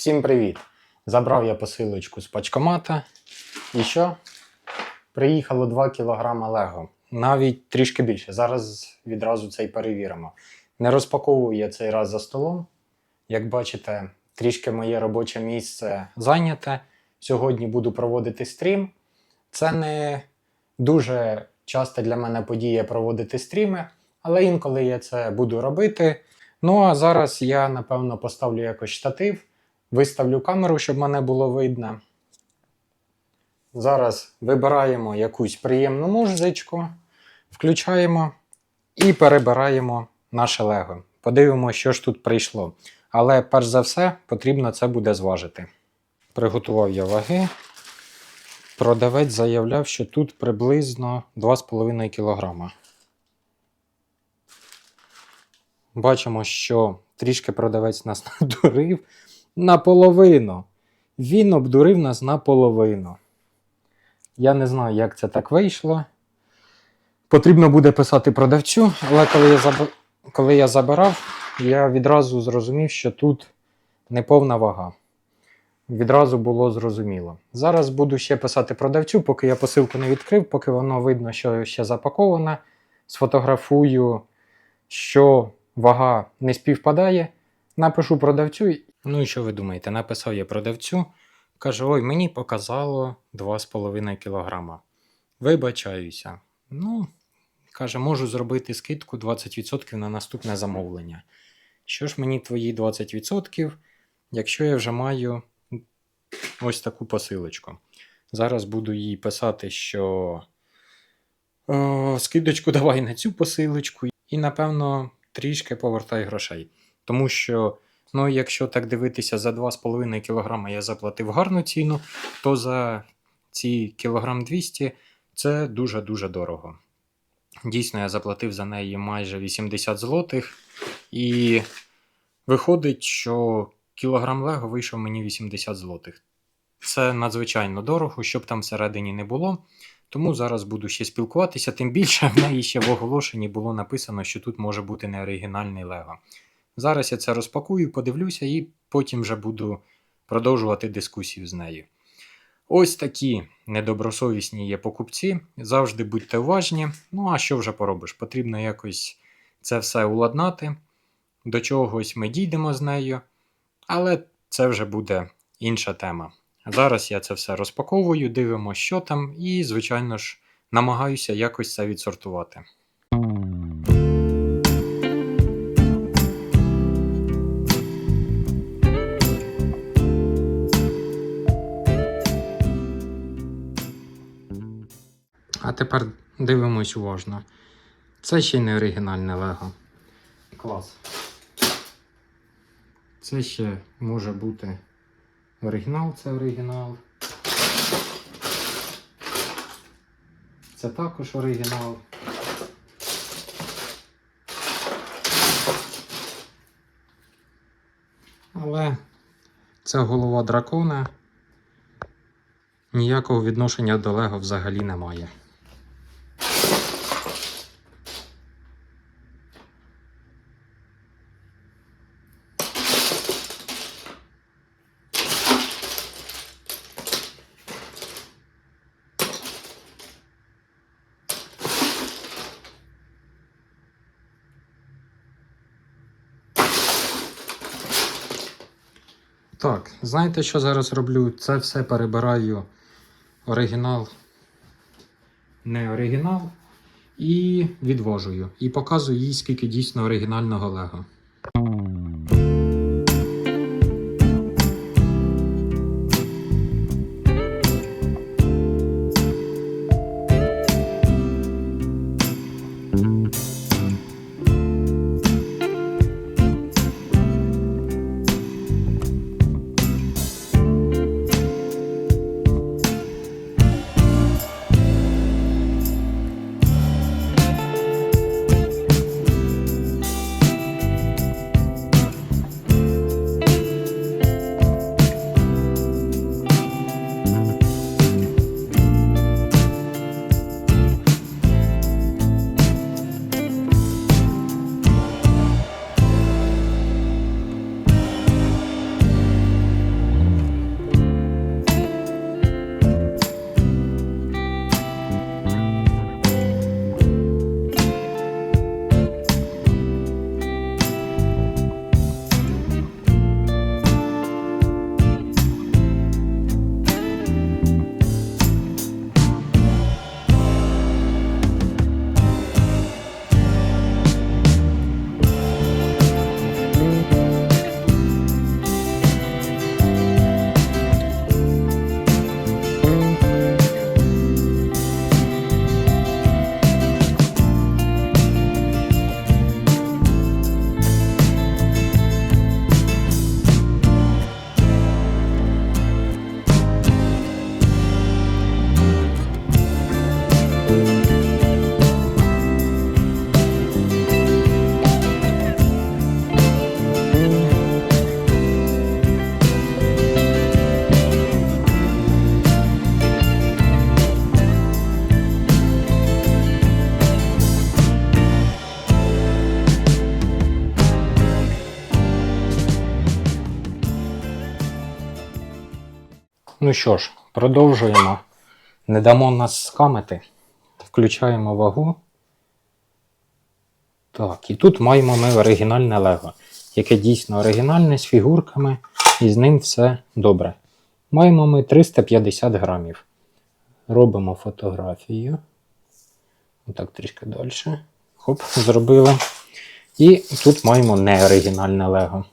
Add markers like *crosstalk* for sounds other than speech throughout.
Всім привіт! Забрав я посилочку з пачкомата. І що? Приїхало 2 кг Лего. Навіть трішки більше. Зараз відразу це й перевіримо. Не розпаковую я цей раз за столом. Як бачите, трішки моє робоче місце зайняте. Сьогодні буду проводити стрім. Це не дуже часто для мене подія проводити стріми, але інколи я це буду робити. Ну а зараз я напевно поставлю якось штатив, виставлю камеру, щоб мене було видно. Зараз вибираємо якусь приємну музичку, включаємо і перебираємо наше лего. Подивимося, що ж тут прийшло. Але перш за все потрібно це буде зважити. Приготував я ваги. Продавець заявляв, що тут приблизно 2,5 кг. Бачимо, що трішки продавець нас *laughs* надурив наполовину. Він обдурив нас наполовину. Я не знаю, як це так вийшло. Потрібно буде писати продавцю, але коли я, заб... коли я забирав, я відразу зрозумів, що тут неповна вага. Відразу було зрозуміло. Зараз буду ще писати продавцю, поки я посилку не відкрив, поки воно видно, що ще запаковане. Сфотографую, що вага не співпадає. Напишу продавцю. Ну і що ви думаєте? Написав я продавцю. Каже: ой, мені показало 2,5 кг. Вибачаюся. Ну, каже, можу зробити скидку 20% на наступне замовлення. Що ж мені твої 20%, якщо я вже маю ось таку посилочку. Зараз буду їй писати, що о, скидочку давай на цю посилочку, і, напевно, трішки повертай грошей. Тому що, ну, якщо так дивитися, за 2,5 кг я заплатив гарну ціну, то за ці кілограм 200 це дуже-дуже дорого. Дійсно, я заплатив за неї майже 80 злотих, і виходить, що кілограм Лего вийшов мені 80 злотих. Це надзвичайно дорого, щоб там всередині не було. Тому зараз буду ще спілкуватися, тим більше в неї ще в оголошенні було написано, що тут може бути неоригінальний Лего. Зараз я це розпакую, подивлюся і потім вже буду продовжувати дискусію з нею. Ось такі недобросовісні є покупці. Завжди будьте уважні. Ну а що вже поробиш? Потрібно якось це все уладнати. До чогось ми дійдемо з нею, але це вже буде інша тема. Зараз я це все розпаковую, дивимося, що там, і, звичайно ж, намагаюся якось це відсортувати. А тепер дивимось уважно. Це ще й не оригінальне Лего. Клас. Це ще може бути оригінал, це оригінал. Це також оригінал. Але це голова дракона. Ніякого відношення до Лего взагалі немає. Так, знаєте, що зараз роблю? Це все перебираю оригінал, не оригінал, і відвожую. І показую їй, скільки дійсно оригінального лего. Ну що ж, продовжуємо. Не дамо нас скамити. Включаємо вагу. Так, і тут маємо ми оригінальне Лего, яке дійсно оригінальне з фігурками, і з ним все добре. Маємо ми 350 грамів. Робимо фотографію. Отак трішки далі. Хоп, зробили. І тут маємо неоригінальне Лего.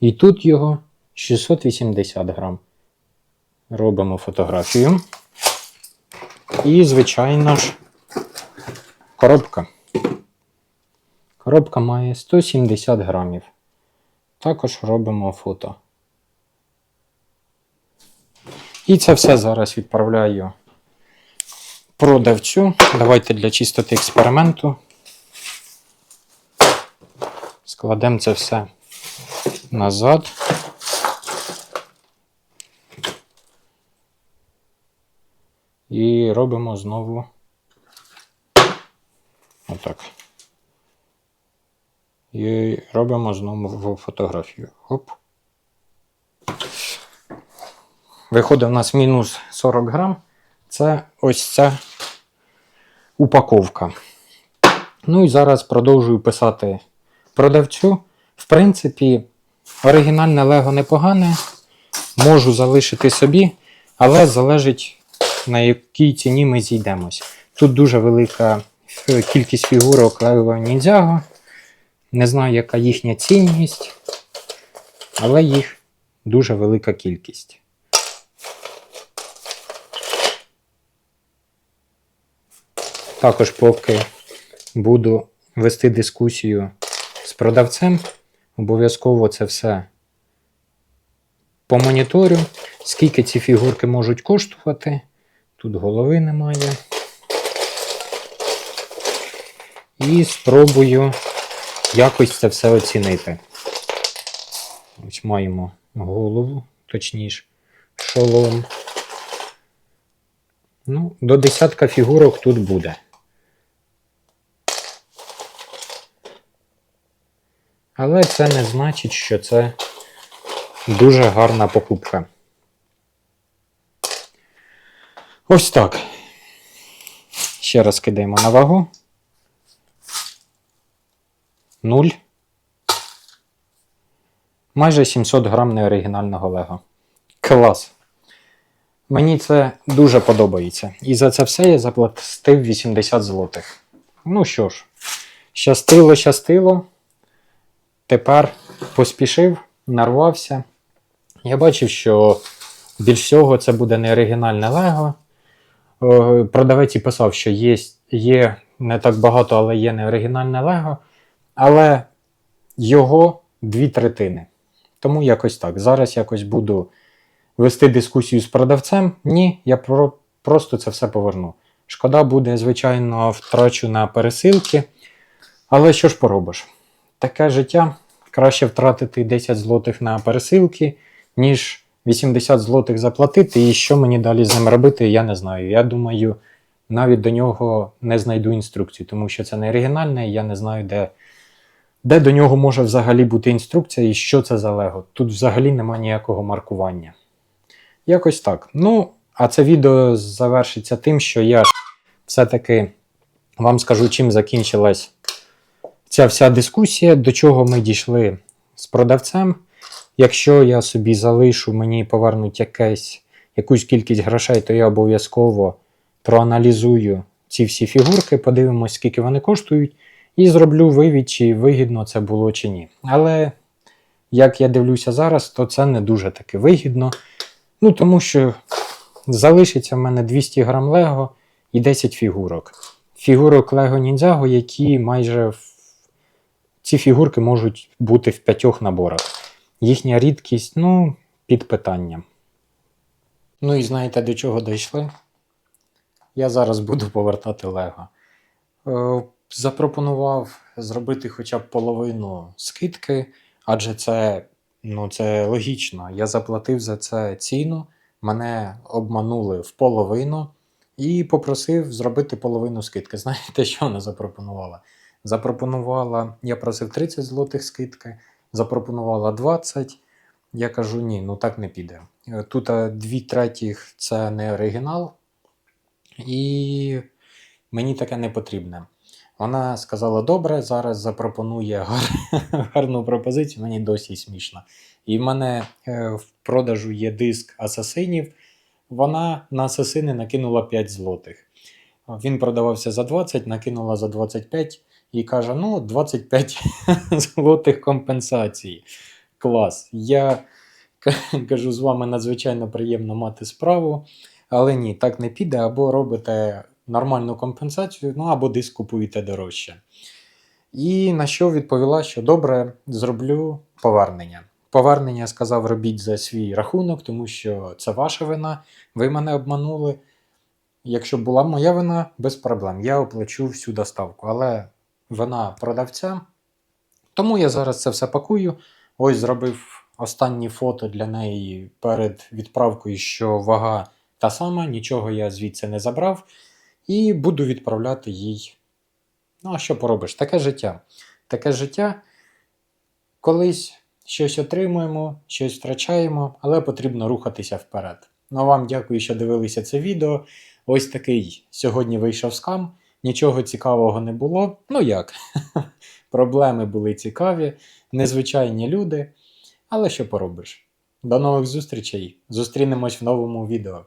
І тут його 680 грам. Робимо фотографію. І, звичайно ж, коробка. Коробка має 170 грамів. Також робимо фото. І це все зараз відправляю продавцю. Давайте для чистоти експерименту. Складемо це все назад. І робимо знову отак. І робимо знову фотографію. Оп. Виходить у нас мінус 40 грам. Це ось ця упаковка. Ну і зараз продовжую писати продавцю. В принципі, оригінальне Лего непогане. Можу залишити собі, але залежить на якій ціні ми зійдемось. Тут дуже велика е, кількість фігурок Lego Ninjago. Не знаю, яка їхня цінність, але їх дуже велика кількість. Також, поки буду вести дискусію з продавцем, обов'язково це все помоніторю, скільки ці фігурки можуть коштувати. Тут голови немає. І спробую якось це все оцінити. Ось маємо голову, точніше, шолом. Ну, до десятка фігурок тут буде. Але це не значить, що це дуже гарна покупка. Ось так. Ще раз кидаємо на вагу. Нуль. Майже 700 грам неоригінального лего. Клас. Мені це дуже подобається. І за це все я заплатив 80 злотих. Ну що ж, щастило, щастило. Тепер поспішив, нарвався. Я бачив, що більш всього це буде не оригінальне Лего. Е, Продавець і писав, що є, є не так багато, але є неоригінальне Лего. Але його дві третини. Тому якось так. Зараз якось буду вести дискусію з продавцем. Ні, я про, просто це все поверну. Шкода буде, звичайно, втрачу на пересилки. Але що ж поробиш? Таке життя. Краще втратити 10 злотих на пересилки, ніж 80 злотих заплатити. І що мені далі з ним робити, я не знаю. Я думаю, навіть до нього не знайду інструкцію, тому що це не оригінальне, і я не знаю, де, де до нього може взагалі бути інструкція і що це за Лего. Тут взагалі немає ніякого маркування. Якось так. Ну, а це відео завершиться тим, що я все-таки вам скажу, чим закінчилась ця вся дискусія, до чого ми дійшли з продавцем. Якщо я собі залишу, мені повернуть якесь, якусь кількість грошей, то я обов'язково проаналізую ці всі фігурки, подивимось, скільки вони коштують, і зроблю вивід, чи вигідно це було чи ні. Але як я дивлюся зараз, то це не дуже таки вигідно. Ну, тому що залишиться в мене 200 грам Лего і 10 фігурок. Фігурок Lego Ninjago, які майже в... ці фігурки можуть бути в п'ятьох наборах. Їхня рідкість, ну, під питанням. Ну і знаєте, до чого дійшли? Я зараз буду повертати Лего. Е, запропонував зробити хоча б половину скидки, адже це, ну, це логічно. Я заплатив за це ціну, мене обманули в половину і попросив зробити половину скидки. *laughs* Знаєте, що вона запропонувала? Запропонувала, я просив 30 злотих скидки, запропонувала 20, Я кажу: ні, ну так не піде. Е, Тут е, дві третіх це не оригінал, і мені таке не потрібне. Вона сказала: добре, зараз запропонує *laughs* гар- гарну пропозицію, мені досі смішно. І в мене е, в продажу є диск асасинів. Вона на асасини накинула 5 злотих. Він продавався за 20, накинула за 25 і каже: ну, 25 *laughs* злотих компенсації. Клас. Я *laughs* кажу, з вами надзвичайно приємно мати справу, але ні, так не піде, або робите нормальну компенсацію, ну або диск купуєте дорожче. І на що відповіла, що добре, зроблю повернення. Повернення сказав, робіть за свій рахунок, тому що це ваша вина, ви мене обманули. Якщо була моя вина, без проблем. Я оплачу всю доставку, але вина продавця. Тому я зараз це все пакую. Ось зробив останні фото для неї перед відправкою, що вага та сама, нічого я звідси не забрав. І буду відправляти їй. Ну, а що поробиш? Таке життя. Таке життя. Колись щось отримуємо, щось втрачаємо, але потрібно рухатися вперед. Ну а вам дякую, що дивилися це відео. Ось такий сьогодні вийшов скам. Нічого цікавого не було. Ну як? *laughs* Проблеми були цікаві, незвичайні люди. Але що поробиш? До нових зустрічей. Зустрінемось в новому відео.